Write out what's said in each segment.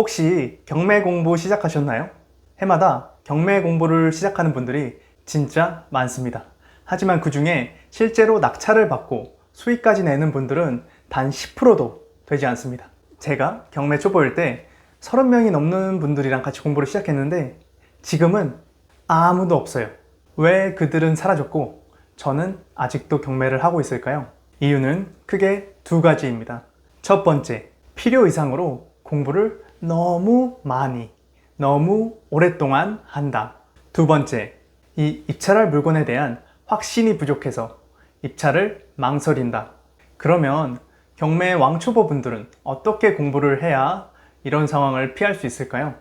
혹시 경매 공부 시작하셨나요? 해마다 경매 공부를 시작하는 분들이 진짜 많습니다. 하지만 그 중에 실제로 낙찰을 받고 수익까지 내는 분들은 단 10%도 되지 않습니다. 제가 경매 초보일 때 30명이 넘는 분들이랑 같이 공부를 시작했는데 지금은 아무도 없어요. 왜 그들은 사라졌고 저는 아직도 경매를 하고 있을까요? 이유는 크게 두 가지입니다. 첫 번째, 필요 이상으로 공부를 너무 많이, 너무 오랫동안 한다. 두 번째, 이 입찰할 물건에 대한 확신이 부족해서 입찰을 망설인다. 그러면 경매 왕초보 분들은 어떻게 공부를 해야 이런 상황을 피할 수 있을까요?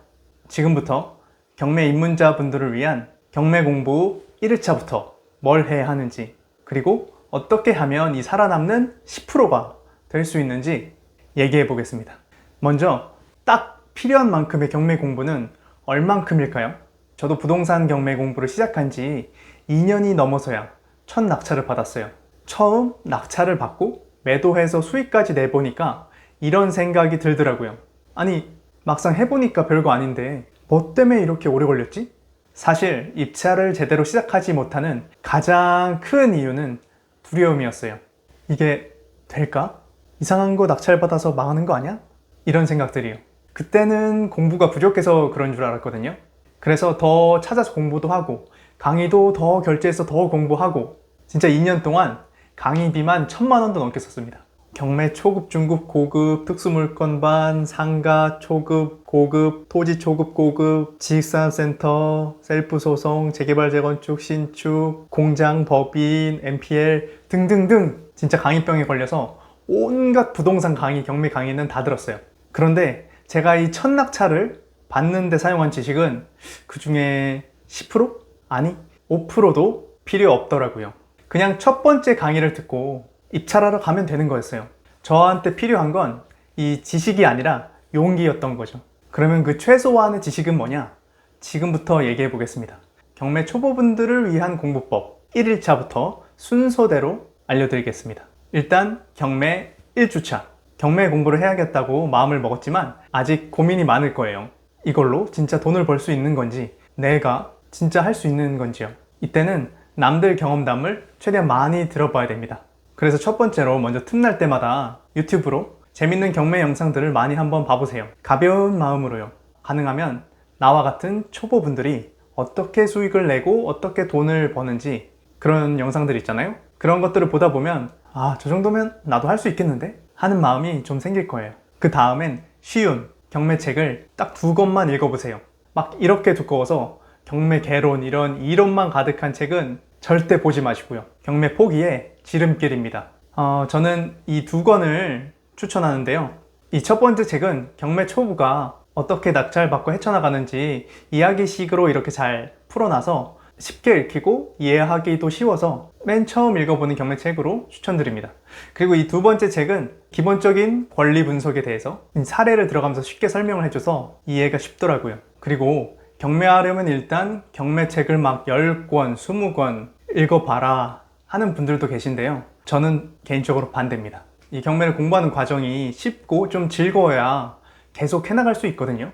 지금부터 경매 입문자 분들을 위한 경매 공부 1회차부터 뭘 해야 하는지, 그리고 어떻게 하면 이 살아남는 10%가 될 수 있는지 얘기해 보겠습니다. 먼저 딱 필요한 만큼의 경매 공부는 얼만큼일까요? 저도 부동산 경매 공부를 시작한 지 2년이 넘어서야 첫 낙찰을 받았어요. 처음 낙찰을 받고 매도해서 수익까지 내보니까 이런 생각이 들더라고요. 아니, 막상 해보니까 별거 아닌데 뭐 때문에 이렇게 오래 걸렸지? 사실 입찰을 제대로 시작하지 못하는 가장 큰 이유는 두려움이었어요. 이게 될까? 이상한 거 낙찰받아서 망하는 거 아니야? 이런 생각들이요. 그때는 공부가 부족해서 그런 줄 알았거든요. 그래서 더 찾아서 공부도 하고 강의도 더 결제해서 더 공부하고 진짜 2년 동안 강의비만 천만 원도 넘게 썼습니다. 경매 초급, 중급, 고급, 특수물건반, 상가, 초급, 고급, 토지 초급, 고급, 지식산업센터, 셀프 소송, 재개발, 재건축, 신축, 공장, 법인, MPL 등등등 진짜 강의병에 걸려서 온갖 부동산 강의, 경매 강의는 다 들었어요. 그런데 제가 이 첫 낙찰을 받는데 사용한 지식은 그 중에 10%? 아니, 5%도 필요 없더라고요. 그냥 첫 번째 강의를 듣고 입찰하러 가면 되는 거였어요. 저한테 필요한 건 이 지식이 아니라 용기였던 거죠. 그러면 그 최소한의 지식은 뭐냐? 지금부터 얘기해 보겠습니다. 경매 초보분들을 위한 공부법 1일차부터 순서대로 알려드리겠습니다. 일단 경매 1주차. 경매 공부를 해야겠다고 마음을 먹었지만 아직 고민이 많을 거예요. 이걸로 진짜 돈을 벌 수 있는 건지, 내가 진짜 할 수 있는 건지요. 이때는 남들 경험담을 최대한 많이 들어봐야 됩니다. 그래서 첫 번째로 먼저 틈날 때마다 유튜브로 재밌는 경매 영상들을 많이 한번 봐보세요. 가벼운 마음으로요. 가능하면 나와 같은 초보분들이 어떻게 수익을 내고 어떻게 돈을 버는지 그런 영상들 있잖아요. 그런 것들을 보다 보면 아, 저 정도면 나도 할 수 있겠는데? 하는 마음이 좀 생길 거예요. 그 다음엔 쉬운 경매책을 딱 두 권만 읽어보세요. 막 이렇게 두꺼워서 경매 개론 이런 이론만 가득한 책은 절대 보지 마시고요. 경매 포기의 지름길입니다. 어, 저는 이 두 권을 추천하는데요. 이 첫 번째 책은 경매 초보가 어떻게 낙찰받고 헤쳐나가는지 이야기식으로 이렇게 잘 풀어놔서 쉽게 읽히고 이해하기도 쉬워서 맨 처음 읽어보는 경매책으로 추천드립니다. 그리고 이 두 번째 책은 기본적인 권리 분석에 대해서 사례를 들어가면서 쉽게 설명을 해줘서 이해가 쉽더라고요. 그리고 경매하려면 일단 경매책을 막 10권, 20권 읽어봐라 하는 분들도 계신데요. 저는 개인적으로 반대입니다. 이 경매를 공부하는 과정이 쉽고 좀 즐거워야 계속 해나갈 수 있거든요.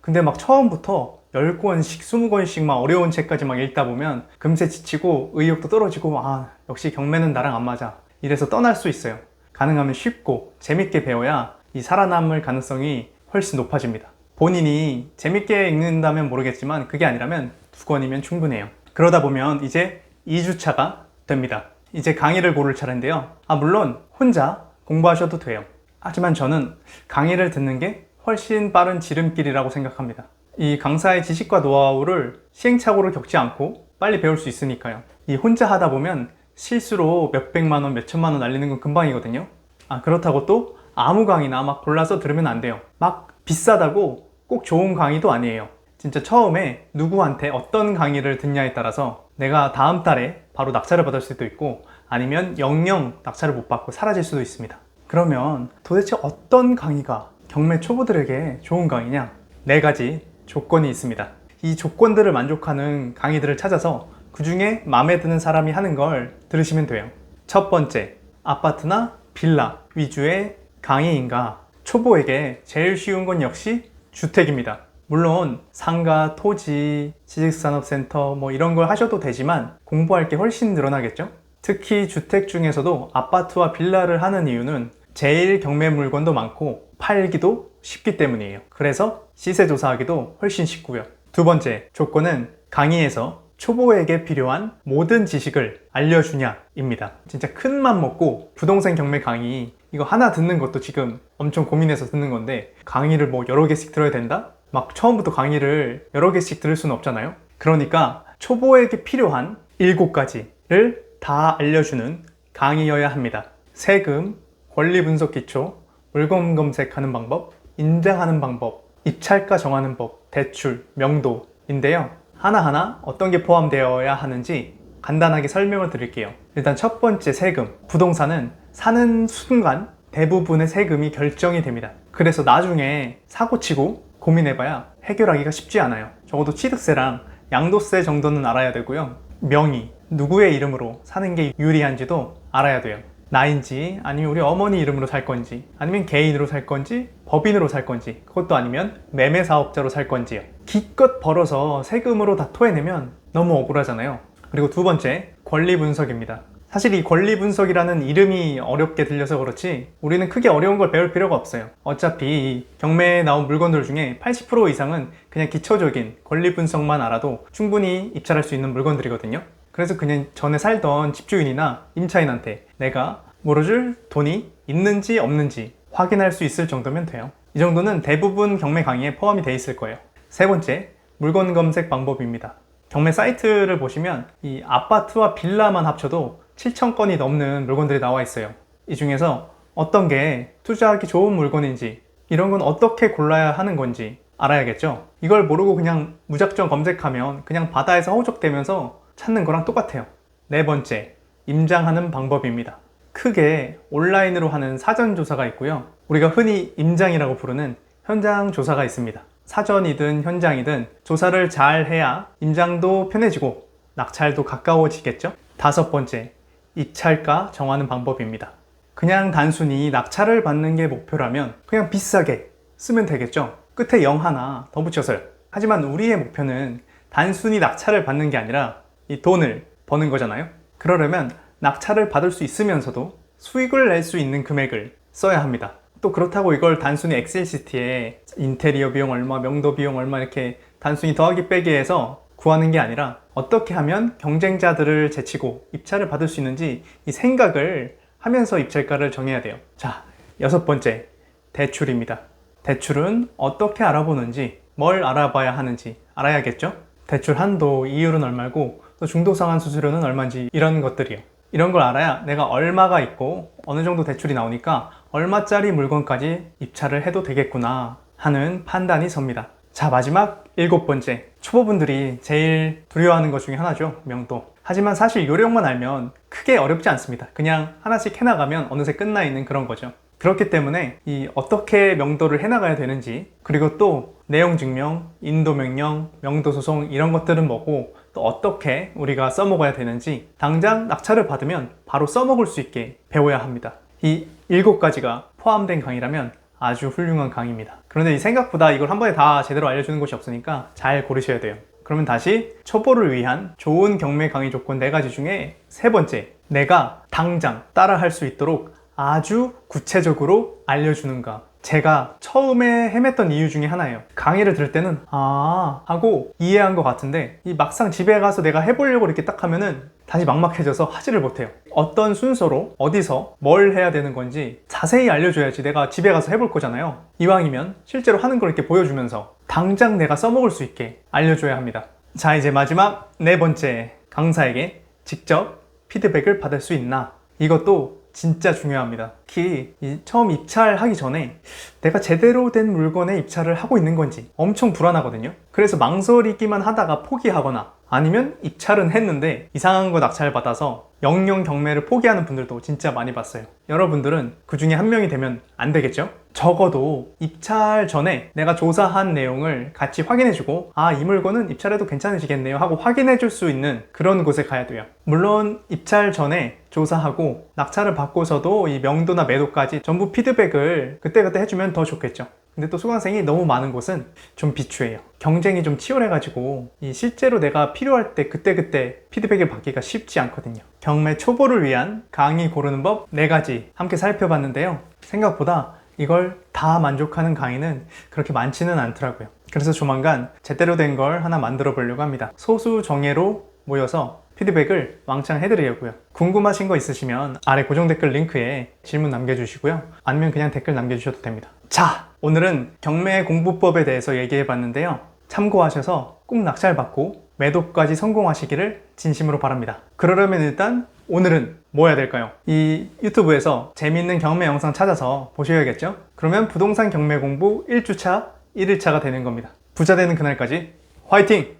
근데 막 처음부터 10권씩, 20권씩 막 어려운 책까지 막 읽다 보면 금세 지치고 의욕도 떨어지고 아, 역시 경매는 나랑 안 맞아. 이래서 떠날 수 있어요. 가능하면 쉽고 재밌게 배워야 이 살아남을 가능성이 훨씬 높아집니다. 본인이 재밌게 읽는다면 모르겠지만 그게 아니라면 두 권이면 충분해요. 그러다 보면 이제 2주차가 됩니다. 이제 강의를 고를 차례인데요. 아, 물론 혼자 공부하셔도 돼요. 하지만 저는 강의를 듣는 게 훨씬 빠른 지름길이라고 생각합니다. 이 강사의 지식과 노하우를 시행착오를 겪지 않고 빨리 배울 수 있으니까요. 이 혼자 하다 보면 실수로 몇백만 원, 몇천만 원 날리는 건 금방이거든요. 아, 그렇다고 또 아무 강의나 막 골라서 들으면 안 돼요. 막 비싸다고 꼭 좋은 강의도 아니에요. 진짜 처음에 누구한테 어떤 강의를 듣냐에 따라서 내가 다음 달에 바로 낙찰을 받을 수도 있고 아니면 영영 낙찰을 못 받고 사라질 수도 있습니다. 그러면 도대체 어떤 강의가 경매 초보들에게 좋은 강의냐? 네 가지 조건이 있습니다. 이 조건들을 만족하는 강의들을 찾아서 그 중에 마음에 드는 사람이 하는 걸 들으시면 돼요. 첫 번째, 아파트나 빌라 위주의 강의인가? 초보에게 제일 쉬운 건 역시 주택입니다. 물론 상가, 토지, 지식산업센터 뭐 이런 걸 하셔도 되지만 공부할 게 훨씬 늘어나겠죠? 특히 주택 중에서도 아파트와 빌라를 하는 이유는 제일 경매 물건도 많고 팔기도 쉽기 때문이에요. 그래서 시세 조사하기도 훨씬 쉽고요. 두 번째 조건은 강의에서 초보에게 필요한 모든 지식을 알려주냐입니다. 진짜 큰 맘 먹고 부동산 경매 강의 이거 하나 듣는 것도 지금 엄청 고민해서 듣는 건데 강의를 뭐 여러 개씩 들어야 된다? 막 처음부터 강의를 여러 개씩 들을 수는 없잖아요. 그러니까 초보에게 필요한 일곱 가지를 다 알려주는 강의여야 합니다. 세금, 권리 분석 기초, 물건 검색하는 방법, 인증하는 방법, 입찰가 정하는 법, 대출, 명도인데요. 하나하나 어떤 게 포함되어야 하는지 간단하게 설명을 드릴게요. 일단 첫 번째 세금. 부동산은 사는 순간 대부분의 세금이 결정이 됩니다. 그래서 나중에 사고치고 고민해봐야 해결하기가 쉽지 않아요. 적어도 취득세랑 양도세 정도는 알아야 되고요. 명의, 누구의 이름으로 사는 게 유리한지도 알아야 돼요. 나인지, 아니면 우리 어머니 이름으로 살 건지, 아니면 개인으로 살 건지, 법인으로 살 건지, 그것도 아니면 매매 사업자로 살 건지요. 기껏 벌어서 세금으로 다 토해내면 너무 억울하잖아요. 그리고 두 번째, 권리 분석입니다. 사실 이 권리 분석이라는 이름이 어렵게 들려서 그렇지 우리는 크게 어려운 걸 배울 필요가 없어요. 어차피 이 경매에 나온 물건들 중에 80% 이상은 그냥 기초적인 권리 분석만 알아도 충분히 입찰할 수 있는 물건들이거든요. 그래서 그냥 전에 살던 집주인이나 임차인한테 내가 물어줄 돈이 있는지 없는지 확인할 수 있을 정도면 돼요. 이 정도는 대부분 경매 강의에 포함이 돼 있을 거예요. 세 번째, 물건 검색 방법입니다. 경매 사이트를 보시면 이 아파트와 빌라만 합쳐도 7천 건이 넘는 물건들이 나와 있어요. 이 중에서 어떤 게 투자하기 좋은 물건인지 이런 건 어떻게 골라야 하는 건지 알아야겠죠. 이걸 모르고 그냥 무작정 검색하면 그냥 바다에서 허우적대면서 찾는 거랑 똑같아요. 네 번째, 임장하는 방법입니다. 크게 온라인으로 하는 사전 조사가 있고요. 우리가 흔히 임장이라고 부르는 현장 조사가 있습니다. 사전이든 현장이든 조사를 잘 해야 임장도 편해지고 낙찰도 가까워지겠죠? 다섯 번째, 입찰가 정하는 방법입니다. 그냥 단순히 낙찰을 받는 게 목표라면 그냥 비싸게 쓰면 되겠죠? 끝에 0 하나 더 붙여서요. 하지만 우리의 목표는 단순히 낙찰을 받는 게 아니라 이 돈을 버는 거잖아요? 그러려면 낙찰을 받을 수 있으면서도 수익을 낼 수 있는 금액을 써야 합니다. 또 그렇다고 이걸 단순히 엑셀 시트에 인테리어 비용 얼마, 명도 비용 얼마 이렇게 단순히 더하기 빼기 해서 구하는 게 아니라 어떻게 하면 경쟁자들을 제치고 입찰을 받을 수 있는지 이 생각을 하면서 입찰가를 정해야 돼요. 자, 여섯 번째, 대출입니다. 대출은 어떻게 알아보는지, 뭘 알아봐야 하는지 알아야겠죠? 대출 한도, 이율은 얼마고, 또 중도상환 수수료는 얼마인지 이런 것들이요. 이런 걸 알아야 내가 얼마가 있고 어느 정도 대출이 나오니까 얼마짜리 물건까지 입찰을 해도 되겠구나 하는 판단이 섭니다. 자, 마지막 일곱 번째. 초보분들이 제일 두려워하는 것 중에 하나죠. 명도. 하지만 사실 요령만 알면 크게 어렵지 않습니다. 그냥 하나씩 해나가면 어느새 끝나 있는 그런 거죠. 그렇기 때문에 이 어떻게 명도를 해나가야 되는지 그리고 또 내용 증명, 인도 명령, 명도 소송 이런 것들은 뭐고 또 어떻게 우리가 써먹어야 되는지 당장 낙찰을 받으면 바로 써먹을 수 있게 배워야 합니다. 이 일곱 가지가 포함된 강의라면 아주 훌륭한 강의입니다. 그런데 이 생각보다 이걸 한 번에 다 제대로 알려주는 곳이 없으니까 잘 고르셔야 돼요. 그러면 다시 초보를 위한 좋은 경매 강의 조건 4가지 중에 세 번째, 내가 당장 따라 할 수 있도록 아주 구체적으로 알려주는가. 제가 처음에 헤맸던 이유 중에 하나예요. 강의를 들을 때는 아 하고 이해한 것 같은데 이 막상 집에 가서 내가 해보려고 이렇게 딱 하면은 다시 막막해져서 하지를 못해요. 어떤 순서로 어디서 뭘 해야 되는 건지 자세히 알려줘야지 내가 집에 가서 해볼 거잖아요. 이왕이면 실제로 하는 걸 이렇게 보여주면서 당장 내가 써먹을 수 있게 알려줘야 합니다. 자 이제 마지막 네 번째 강사에게 직접 피드백을 받을 수 있나 이것도 진짜 중요합니다. 특히 이 처음 입찰하기 전에 내가 제대로 된 물건에 입찰을 하고 있는 건지 엄청 불안하거든요. 그래서 망설이기만 하다가 포기하거나 아니면 입찰은 했는데 이상한 거 낙찰 받아서 영영 경매를 포기하는 분들도 진짜 많이 봤어요. 여러분들은 그 중에 한 명이 되면 안 되겠죠? 적어도 입찰 전에 내가 조사한 내용을 같이 확인해주고 아, 이 물건은 입찰해도 괜찮으시겠네요 하고 확인해줄 수 있는 그런 곳에 가야 돼요. 물론 입찰 전에 조사하고 낙찰을 받고서도 이 명도나 매도까지 전부 피드백을 그때그때 해주면 더 좋겠죠. 근데 또 수강생이 너무 많은 곳은 좀 비추해요. 경쟁이 좀 치열해가지고 이 실제로 내가 필요할 때 그때그때 피드백을 받기가 쉽지 않거든요. 경매 초보를 위한 강의 고르는 법 4가지 함께 살펴봤는데요. 생각보다 이걸 다 만족하는 강의는 그렇게 많지는 않더라고요. 그래서 조만간 제대로 된 걸 하나 만들어 보려고 합니다. 소수 정예로 모여서 피드백을 왕창 해드리려고요. 궁금하신 거 있으시면 아래 고정 댓글 링크에 질문 남겨주시고요. 아니면 그냥 댓글 남겨주셔도 됩니다. 자, 오늘은 경매 공부법에 대해서 얘기해 봤는데요. 참고하셔서 꼭 낙찰 받고 매도까지 성공하시기를 진심으로 바랍니다. 그러려면 일단 오늘은 뭐 해야 될까요? 이 유튜브에서 재미있는 경매 영상 찾아서 보셔야겠죠? 그러면 부동산 경매 공부 1주차 1일차가 되는 겁니다. 부자 되는 그날까지 화이팅!